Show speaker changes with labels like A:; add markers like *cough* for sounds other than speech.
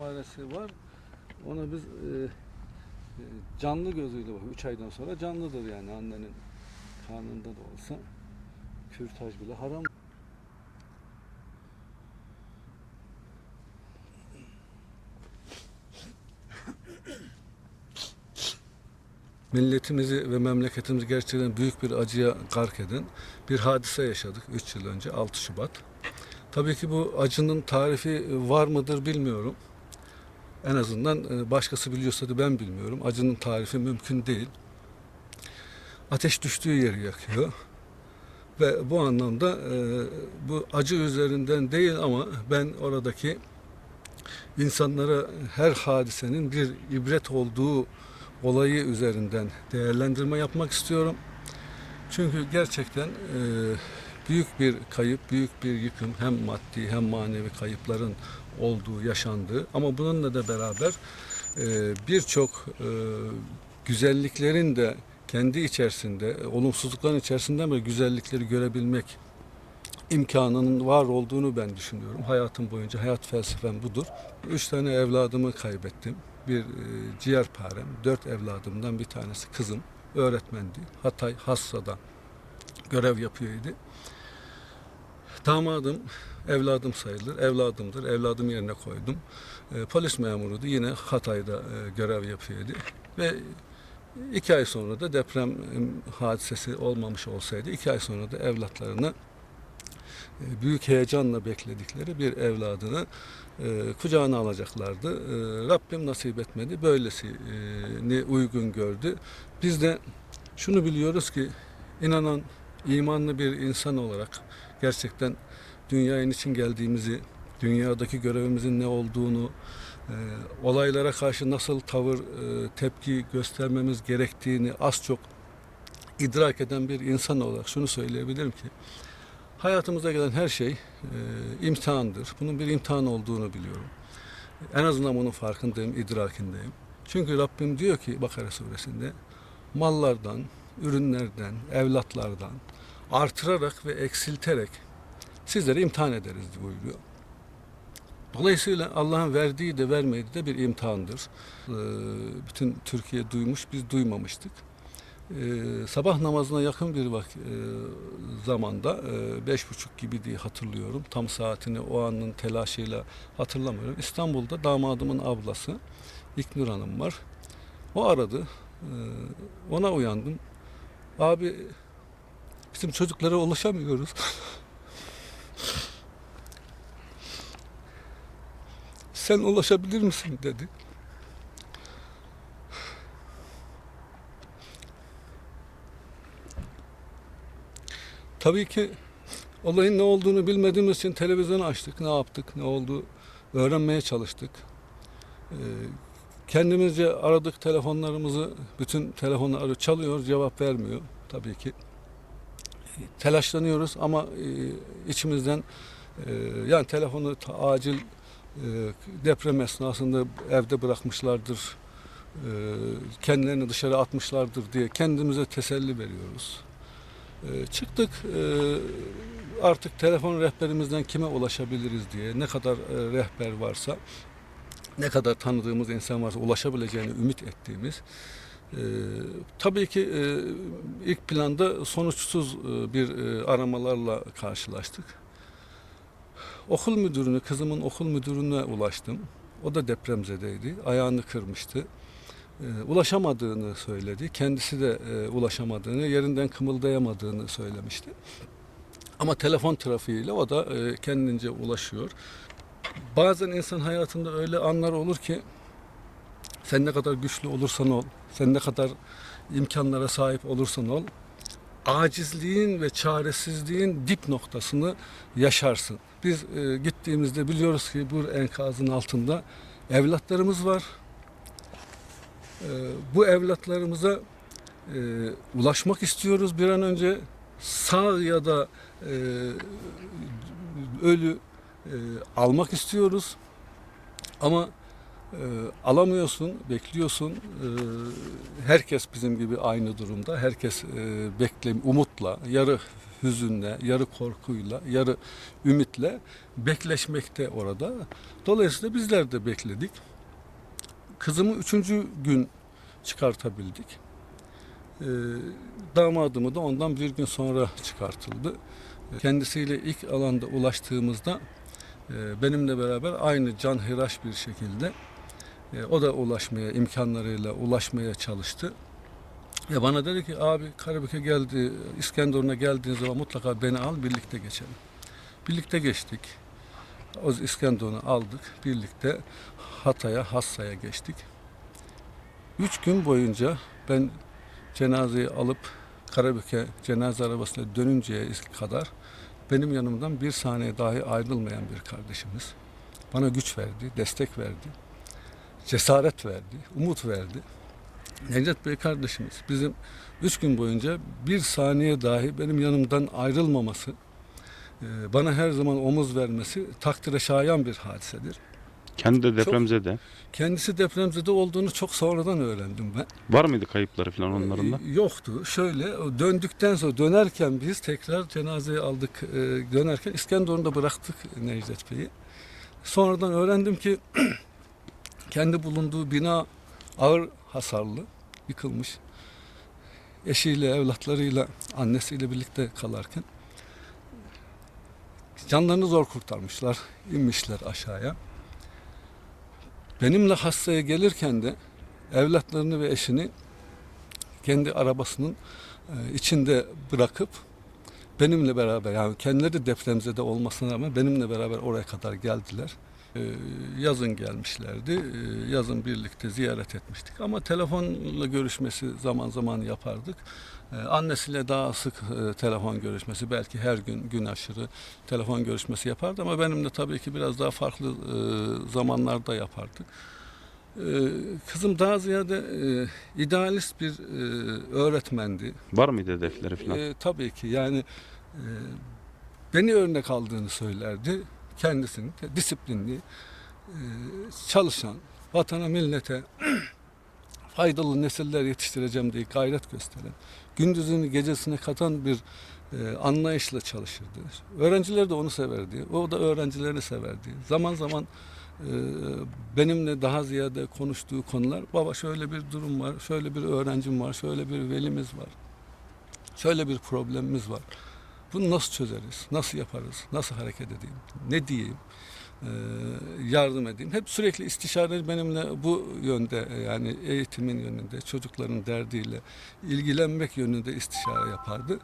A: faresi var. Ona biz e, e, canlı gözüyle bak. 3 aydan sonra canlıdır yani annenin karnında da olsa. Kürtaj bile haram. milletimizi ve memleketimizi gerçekten büyük bir acıya gark eden bir hadise yaşadık 3 yıl önce 6 Şubat. Tabii ki bu acının tarifi var mıdır bilmiyorum. En azından e, başkası biliyorsa da ben bilmiyorum. Acının tarifi mümkün değil. Ateş düştüğü yeri yakıyor. Ve bu anlamda e, bu acı üzerinden değil ama ben oradaki insanlara her hadisenin bir ibret olduğu olayı üzerinden değerlendirme yapmak istiyorum. Çünkü gerçekten e, büyük bir kayıp, büyük bir yıkım hem maddi hem manevi kayıpların olduğu, yaşandığı ama bununla da beraber e, birçok e, güzelliklerin de kendi içerisinde, olumsuzlukların içerisinde böyle güzellikleri görebilmek imkanının var olduğunu ben düşünüyorum. Hayatım boyunca hayat felsefem budur. Üç tane evladımı kaybettim. Bir e, ciğerparem, dört evladımdan bir tanesi kızım, öğretmendi. Hatay Hassa'da görev yapıyordu. Damadım evladım sayılır, evladımdır. Evladım yerine koydum. E, polis memuruydu. Yine Hatay'da e, görev yapıyordu. Ve iki ay sonra da deprem e, hadisesi olmamış olsaydı, iki ay sonra da evlatlarını e, büyük heyecanla bekledikleri bir evladını e, kucağına alacaklardı. E, Rabbim nasip etmedi. Böylesini uygun gördü. Biz de şunu biliyoruz ki inanan, imanlı bir insan olarak gerçekten dünyanın için geldiğimizi, dünyadaki görevimizin ne olduğunu, e, olaylara karşı nasıl tavır, e, tepki göstermemiz gerektiğini az çok idrak eden bir insan olarak şunu söyleyebilirim ki hayatımıza gelen her şey e, imtihandır. Bunun bir imtihan olduğunu biliyorum. En azından bunun farkındayım, idrakindeyim. Çünkü Rabbim diyor ki Bakara suresinde mallardan, ürünlerden, evlatlardan artırarak ve eksilterek sizleri imtihan ederiz buyuruyor. Dolayısıyla Allah'ın verdiği de vermediği de bir imtihandır. Ee, bütün Türkiye duymuş, biz duymamıştık. Ee, sabah namazına yakın bir vak e, zamanda e, beş buçuk gibi diye hatırlıyorum. Tam saatini o anın telaşıyla hatırlamıyorum. İstanbul'da damadımın ablası İknur Hanım var. O aradı. Ee, ona uyandım. Abi bizim çocuklara ulaşamıyoruz. *laughs* Sen ulaşabilir misin dedi. Tabii ki olayın ne olduğunu bilmediğimiz için televizyonu açtık. Ne yaptık, ne oldu öğrenmeye çalıştık. Ee, kendimizce aradık telefonlarımızı, bütün telefonları çalıyor, cevap vermiyor tabii ki. Telaşlanıyoruz ama e, içimizden e, yani telefonu acil deprem esnasında evde bırakmışlardır, e, kendilerini dışarı atmışlardır diye kendimize teselli veriyoruz. E, çıktık artık telefon rehberimizden kime ulaşabiliriz diye ne kadar e, rehber varsa ne kadar tanıdığımız insan varsa ulaşabileceğini ümit ettiğimiz e, tabii ki e, ilk planda sonuçsuz e, bir e, aramalarla karşılaştık. Okul müdürünü, kızımın okul müdürüne ulaştım. O da depremzedeydi. Ayağını kırmıştı. E, ulaşamadığını söyledi. Kendisi de e, ulaşamadığını, yerinden kımıldayamadığını söylemişti. Ama telefon trafiğiyle o da e, kendince ulaşıyor. Bazen insan hayatında öyle anlar olur ki sen ne kadar güçlü olursan ol, sen ne kadar imkanlara sahip olursan ol, acizliğin ve çaresizliğin dip noktasını yaşarsın. Biz e, gittiğimizde biliyoruz ki bu enkazın altında evlatlarımız var. E, bu evlatlarımıza e, ulaşmak istiyoruz bir an önce. Sağ ya da e, ölü e, almak istiyoruz. Ama e, alamıyorsun, bekliyorsun. E, herkes bizim gibi aynı durumda. Herkes e, bekle, umutla, yarı hüzünle, yarı korkuyla, yarı ümitle bekleşmekte orada. Dolayısıyla bizler de bekledik. Kızımı üçüncü gün çıkartabildik. E, damadımı da ondan bir gün sonra çıkartıldı. Kendisiyle ilk alanda ulaştığımızda e, benimle beraber aynı canhıraş bir şekilde e, o da ulaşmaya, imkanlarıyla ulaşmaya çalıştı. Ve bana dedi ki abi Karabük'e geldi, İskenderun'a geldiğin zaman mutlaka beni al birlikte geçelim. Birlikte geçtik. O İskenderun'u aldık. Birlikte Hatay'a, Hassa'ya geçtik. Üç gün boyunca ben cenazeyi alıp Karabük'e cenaze arabasıyla dönünceye kadar benim yanımdan bir saniye dahi ayrılmayan bir kardeşimiz. Bana güç verdi, destek verdi, cesaret verdi, umut verdi. Necdet Bey kardeşimiz bizim üç gün boyunca bir saniye dahi benim yanımdan ayrılmaması, e, bana her zaman omuz vermesi takdire şayan bir hadisedir.
B: Kendi de depremzede.
A: Kendisi depremzede olduğunu çok sonradan öğrendim ben.
B: Var mıydı kayıpları falan onların da?
A: Ee, Yoktu. Şöyle döndükten sonra dönerken biz tekrar cenazeyi aldık. Ee, dönerken İskenderun'da bıraktık Necdet Bey'i. Sonradan öğrendim ki *clears throat* kendi bulunduğu bina ağır hasarlı, yıkılmış. Eşiyle, evlatlarıyla, annesiyle birlikte kalarken canlarını zor kurtarmışlar. inmişler aşağıya. Benimle hastaya gelirken de evlatlarını ve eşini kendi arabasının e, içinde bırakıp benimle beraber yani kendileri depremzede olmasına rağmen benimle beraber oraya kadar geldiler. E, Yazın gelmişlerdi. E, Yazın birlikte ziyaret etmiştik ama telefonla görüşmesi zaman zaman yapardık. E, Annesiyle daha sık e, telefon görüşmesi belki her gün gün aşırı telefon görüşmesi yapardı ama benimle tabii ki biraz daha farklı e, zamanlarda yapardık. Ee, Kızım daha ziyade e, idealist bir öğretmendi.
B: Var mıydı hedefleri falan?
A: Tabii ki yani beni örnek aldığını söylerdi. Kendisini disiplinli, e, çalışan, vatana millete *clears throat* faydalı nesiller yetiştireceğim diye gayret gösteren, gündüzünü gecesine katan bir e, anlayışla çalışırdı. Öğrenciler de onu severdi. O da öğrencilerini severdi. Zaman zaman e, benimle daha ziyade konuştuğu konular baba şöyle bir durum var, şöyle bir öğrencim var, şöyle bir velimiz var. Şöyle bir problemimiz var. Bunu nasıl çözeriz? Nasıl yaparız? Nasıl hareket edeyim? Ne diyeyim? Ee, yardım edeyim. Hep sürekli istişare benimle bu yönde e, yani eğitimin yönünde, çocukların derdiyle ilgilenmek yönünde istişare yapardı.